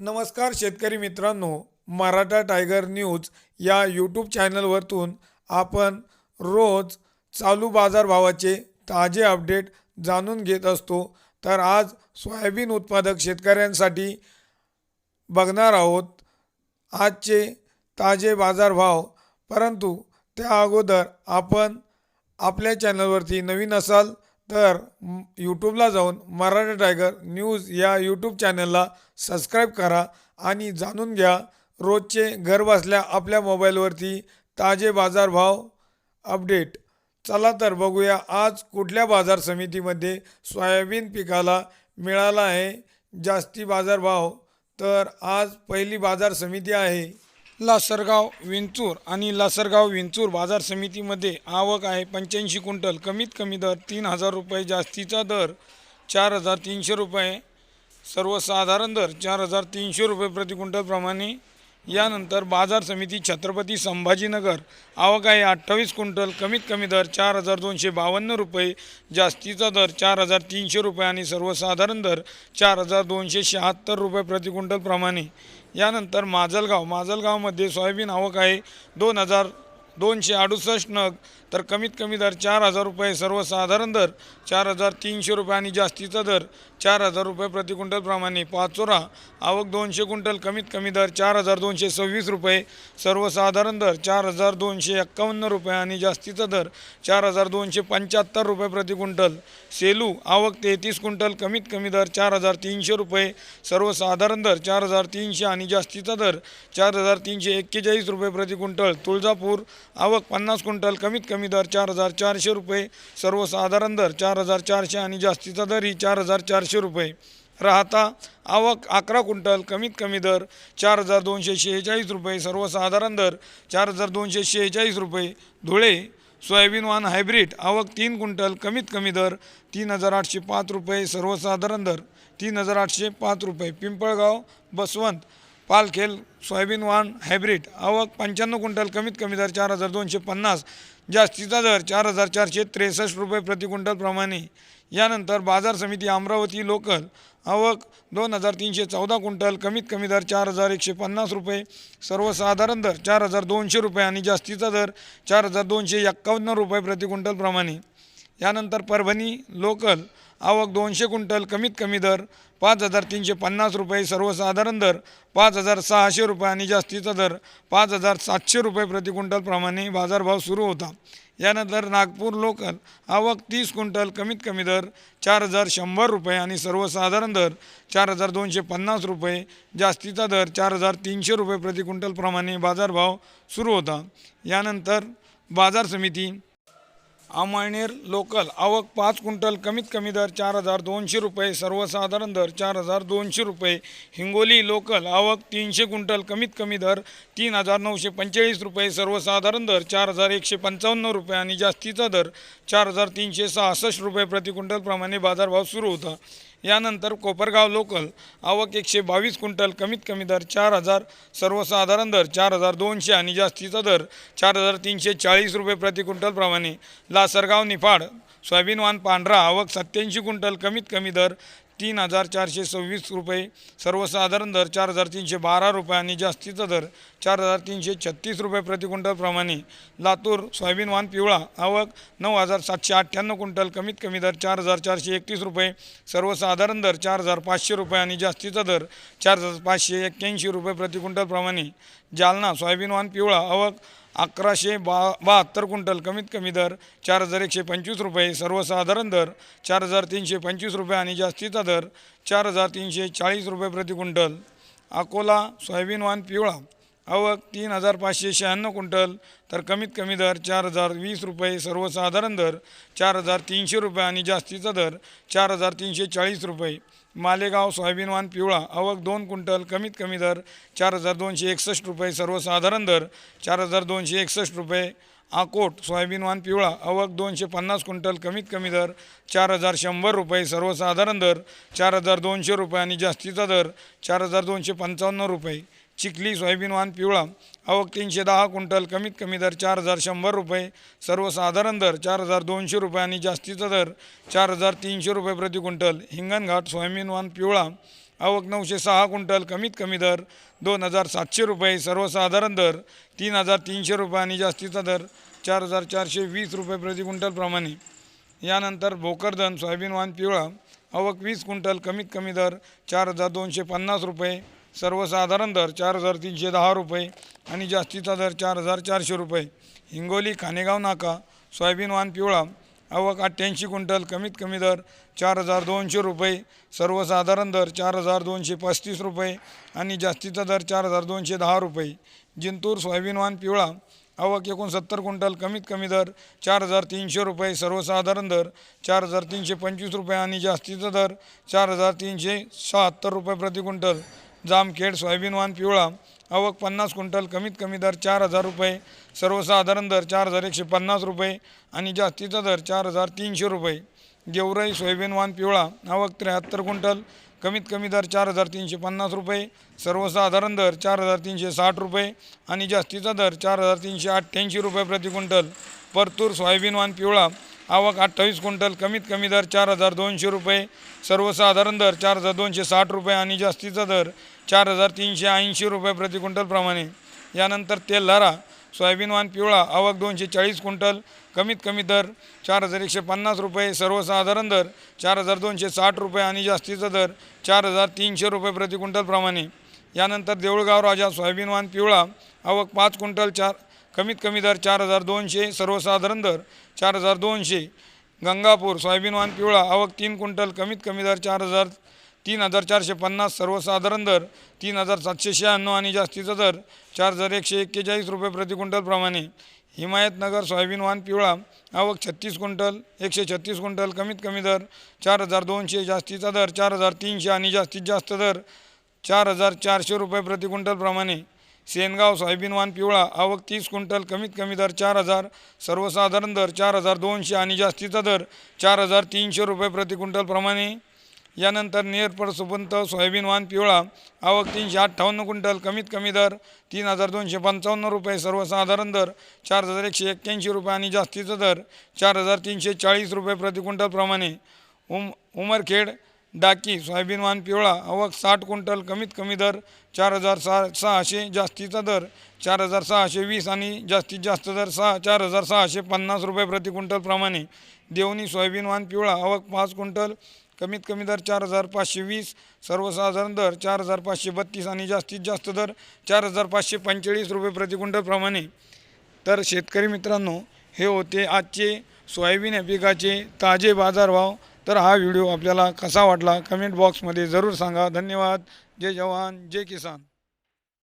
नमस्कार शेतकरी मित्रांनो मराठा टायगर न्यूज या यूट्यूब चॅनलवरतून आपण रोज चालू बाजारभावाचे ताजे अपडेट जाणून घेत असतो. तर आज सोयाबीन उत्पादक शेतकऱ्यांसाठी बघणार आहोत आजचे ताजे बाजारभाव परंतु त्या अगोदर आपण आपल्या चॅनलवरती नवीन असाल तर यूट्यूबला जाऊन मराठा टायगर न्यूज या यूट्यूब चॅनलला सबस्क्राईब करा आणि जाणून घ्या रोजचे घरबसल्या आपल्या मोबाईलवरती ताजे बाजारभाव अपडेट चला तर बघूया आज कुठल्या बाजार समितीमध्ये सोयाबीन पिकाला मिळाला आहे जास्ती बाजारभाव. तर आज पहिली बाजार समिती आहे. लासरगाव विंचूर आणि लासरगाव विंचूर बाजार समितीमध्ये आवक आहे पंच्याऐंशी क्विंटल. कमीत कमी दर तीन हजार रुपये जास्तीचा दर चार हजार तीनशे रुपये. सर्वसाधारण दर चार हजार तीनशे रुपये प्रति क्विंटलप्रमाणे यानंतर बाजार समिती छत्रपती संभाजीनगर आवक आहे अठ्ठावीस क्विंटल कमीत कमी दर चार हजार दोनशे बावन्न रुपये जास्तीचा दर चार हजार तीनशे रुपये आणि सर्वसाधारण दर चार हजार दोनशे शहात्तर रुपये प्रति क्विंटलप्रमाणे यानंतर माजलगाव माजलगावमध्ये सोयाबीन आवक आहे दोन हजार दोनशे अडुसष्ट नग तर कमीत कमी दर चार हजार रुपये सर्वसाधारण दर चार हजार तीनशे रुपये आणि जास्तीचा दर चार हजार रुपये प्रति क्विंटलप्रमाणे पाचोरा आवक दोनशे क्विंटल कमीत कमी दर चार हजार दोनशे सव्वीस रुपये सर्वसाधारण दर चार हजार दोनशे एक्कावन्न रुपये आणि जास्तीचा दर चार हजार दोनशे पंच्याहत्तर रुपये प्रति क्विंटल सेलू आवक तेहतीस क्विंटल कमीत कमी दर चार हजार तीनशे रुपये सर्वसाधारण दर चार हजार तीनशे आणि जास्तीचा दर चार हजार तीनशे एक्केचाळीस रुपये प्रति क्विंटल तुळजापूर आवक पन्नास क्विंटल कमीत कमी दर चार हजार चारशे रुपये सर्वसाधारण दर चार हजार चारशे आणि जास्तीचा दर ही चार हजार चारशे रुपये. राहता आवक अकरा क्विंटल कमीत कमी दर चार हजार दोनशे शेहेचाळीस रुपये सर्वसाधारण दर चार हजार दोनशे शेहेचाळीस रुपये. धुळे सोयाबीन वान हायब्रिड आवक तीन क्विंटल कमीत कमी दर तीन हजार आठशे पाच रुपये सर्वसाधारण दर तीन हजार आठशे पाच रुपये. पिंपळगाव बसवंत पालखेल सोयाबीन वान हायब्रिड आवक पंच्याण्णव क्विंटल कमीत कमी दर चार हजार दोनशे पन्नास. जास्तीचा दर चार हजार चारशे त्रेसष्ट रुपये प्रति क्विंटलप्रमाणे यानंतर बाजार समिती अमरावती लोकल आवक दोन हजार तीनशे चौदा क्विंटल कमीत कमी दर चार हजार एकशे पन्नास रुपये सर्वसाधारण दर चार हजार दोनशे रुपये आणि जास्तीचा दर चार हजार दोनशे एक्कावन्न रुपये प्रति क्विंटलप्रमाणे यानंतर परभणी लोकल आवक दोनशे क्विंटल कमीत कमी दर पाच हजार तीनशे पन्नास रुपये सर्वसाधारण दर पाच हजार सहाशे रुपये आणि जास्तीचा दर पाच हजार सातशे रुपये प्रति क्विंटलप्रमाणे बाजारभाव सुरू होता. यानंतर नागपूर लोकल आवक तीस क्विंटल कमीत कमी दर चार हजार शंभर रुपये आणि सर्वसाधारण दर चार हजार दोनशे पन्नास रुपये. जास्तीचा दर चार हजार तीनशे रुपये प्रति क्विंटलप्रमाणे बाजारभाव सुरू होता. यानंतर बाजार समिती अमळनेर लोकल आवक पाच क्विंटल कमीत कमी दर चार हजार दोनशे रुपये सर्वसाधारण दर चार हजार दोनशे रुपये. हिंगोली लोकल आवक तीनशे क्विंटल कमीत कमी दर तीन हजार नऊशे पंचेचाळीस रुपये सर्वसाधारण दर चार हजार एकशे पंचावन्न रुपये आणि जास्तीचा दर चार हजार तीनशे सहासष्ट रुपये प्रति क्विंटलप्रमाणे बाजारभाव सुरू होता. यानंतर कोपरगाव लोकल आवक एकशे बावीस क्विंटल कमीत कमी दर चार हजार सर्वसाधारण दर चार हजार दोनशे आणि जास्तीचा दर चार हजार तीनशे चाळीस रुपये प्रति क्विंटलप्रमाणे लासरगाव निफाड सोयाबीन वाण पांढरा आवक सत्याऐंशी क्विंटल कमीत कमी दर तीन हजार चारशे सव्वीस रुपये सर्वसाधारण दर चार हजार तीनशे बारा रुपये आणि जास्तीचा दर चार हजार तीनशे छत्तीस रुपये प्रति लातूर सोयाबीन वाण पिवळा आवक नऊ हजार सातशे अठ्ठ्याण्णव क्विंटल कमीत कमी दर चार हजार चारशे एकतीस रुपये सर्वसाधारण दर चार हजार पाचशे रुपये आणि जास्तीचा दर चार हजार पाचशे एक्क्याऐंशी रुपये प्रति क्विंटल जालना सोयाबीन वाण पिवळा आवक अकराशे बा बहात्तर क्विंटल कमीत कमी दर चार हजार एकशे पंचवीस रुपये सर्वसाधारण दर चार हजार तीनशे पंचवीस रुपये आणि जास्तीचा दर चार हजार तीनशे चाळीस रुपये प्रति क्विंटल. अकोला सोयाबीन वाण पिवळा. आवक तीन हजार पाचशे शहाण्णव क्विंटल तर कमीत कमी दर चार हजार वीस रुपये सर्वसाधारण दर चार हजार तीनशे रुपये आणि जास्तीचा दर चार हजार तीनशे चाळीस रुपये. मालेगाव सोयाबीन वान पिवळा आवक दोन क्विंटल कमीत कमी दर चार हजार दोनशे एकसष्ट रुपये सर्वसाधारण दर चार हजार दोनशे एकसष्ट रुपये. आकोट सोयाबीन वान पिवळा आवक दोनशे पन्नास क्विंटल कमीत कमी दर चार हजार शंभर रुपये सर्वसाधारण दर चार हजार दोनशे रुपये आणि जास्तीचा दर चार हजार दोनशे पंचावन्न रुपये. चिखली सोयाबीन वाण पिवळा. आवक तीनशे दहा क्विंटल कमीत कमी दर चार हजार शंभर रुपये. सर्वसाधारण दर चार हजार दोनशे रुपये आणि जास्तीचा दर चार हजार तीनशे रुपये प्रति क्विंटल. हिंगणघाट सोयाबीन वाण पिवळा. आवक नऊशे सहा क्विंटल कमीत कमी दर दोन हजार सातशे रुपये. सर्वसाधारण दर तीन हजार तीनशे रुपये आणि जास्तीचा दर चार हजार चारशे वीस रुपये प्रति क्विंटलप्रमाणे यानंतर भोकरदन सोयाबीन वाण पिवळा. आवक वीस क्विंटल कमीत कमी दर चार हजार दोनशे पन्नास रुपये. सर्वसाधारण दर चार हजार तीनशे दहा रुपये आणि जास्तीचा दर चार हजार चारशे रुपये. हिंगोली खानेगाव नाका सोयाबीन वाण पिवळा आवक अठ्ठ्याऐंशी क्विंटल कमीत कमी दर चार हजार दोनशे रुपये. सर्वसाधारण दर चार हजार दोनशे पस्तीस रुपये आणि जास्तीचा दर चार हजार दोनशे दहा रुपये. जिंतूर सोयाबीन वाण पिवळा आवक एकोणसत्तर क्विंटल कमीत कमी दर चार हजार तीनशे रुपये. सर्वसाधारण दर चार हजार तीनशे पंचवीस रुपये आणि जास्तीचा दर चार हजार तीनशे शहात्तर रुपये प्रति क्विंटल. जामखेड सोयाबीन वाण पिवळा. आवक पन्नास क्विंटल कमीत कमी दर चार हजार रुपये. सर्वसाधारण दर चार हजार एकशे पन्नास रुपये आणि जास्तीचा दर चार हजार तीनशे रुपये. गेवराई सोयाबीन वाण पिवळा. आवक त्र्याहत्तर क्विंटल कमीत कमी दर चार हजार तीनशे पन्नास रुपये. सर्वसाधारण दर चार हजार तीनशे साठ रुपये आणि जास्तीचा दर चार हजार तीनशे अठ्ठ्याऐंशी रुपये प्रति क्विंटल. परतूर सोयाबीन वाण पिवळा. आवक अठ्ठावीस क्विंटल कमीत कमी दर चार हजार दोनशे रुपये. सर्वसाधारण दर चार हजार दोनशे साठ रुपये आणि जास्तीचा दर चार हजार तीनशे ऐंशी रुपये प्रति क्विंटलप्रमाणे यानंतर तेल लारा सोयाबीन वाण पिवळा आवक दोनशे चाळीस क्विंटल कमीत कमी दर चार हजार एकशे पन्नास रुपये सर्वसाधारण दर चार हजार दोनशे साठ रुपये आणि जास्तीचा दर चार हजार तीनशे रुपये प्रति क्विंटलप्रमाणे यानंतर देऊळगाव राजा सोयाबीन वाण पिवळा आवक पाच क्विंटल चार कमीत कमी दर चार हजार दोनशे सर्वसाधारण दर चार हजार दोनशे. गंगापूर सोयाबीन वाण पिवळा आवक तीन क्विंटल कमीत कमी दर चार हजार तीन हजार चारशे पन्नास सर्वसाधारण दर तीन हजार सातशे शहाण्णव आणि जास्तीचा दर चार हजार एकशे एक्केचाळीस रुपये प्रति क्विंटलप्रमाणे हिमायतनगर सोयाबीन वान पिवळा आवक छत्तीस क्विंटल एकशे छत्तीस क्विंटल कमीत कमी दर चार हजार दोनशे जास्तीचा दर चार हजार तीनशे आणि जास्तीत जास्त दर चार हजार चारशे रुपये प्रति क्विंटलप्रमाणे सेनगाव सोयाबीन वान पिवळा आवक तीस क्विंटल कमीत कमी दर चार हजार सर्वसाधारण दर चार हजार दोनशे आणि जास्तीचा दर चार हजार तीनशे रुपये प्रति क्विंटलप्रमाणे यानंतर नेरपड सुपंत सोयाबीन वान पिवळा आवक तीनशे अठ्ठावन्न क्विंटल कमीत कमी दर तीन हजार दोनशे पंचावन्न रुपये सर्वसाधारण दर चार हजार एकशे एक्क्याऐंशी रुपये आणि जास्तीचा दर चार हजार तीनशे चाळीस रुपये प्रति उम उमरखेड डाकी सोयाबीन वान पिवळा आवक साठ क्विंटल कमीत कमी दर चार हजार सहा सहाशे जास्तीचा दर चार हजार सहाशे वीस आणि जास्तीत जास्त दर सहा चार हजार सहाशे पन्नास रुपये प्रतिक्विंटलप्रमाणे देवणी सोयाबीन वान पिवळा आवक पाच क्विंटल कमीत कमी दर चार हजार पाचशे वीस सर्वसाधारण दर चार हजार पाचशे बत्तीस आणि जास्तीत जास्त दर चार हजार पाचशे पंचेचाळीस रुपये प्रतिकुंटलप्रमाणे तर शेतकरी मित्रांनो हे होते आजचे सोयाबीन या पिकाचे ताजे बाजारभाव. तर हा व्हिडिओ आपल्याला कसा वाटला? कमेंट बॉक्समध्ये जरूर सांगा. धन्यवाद. जय जवान. जय किसान.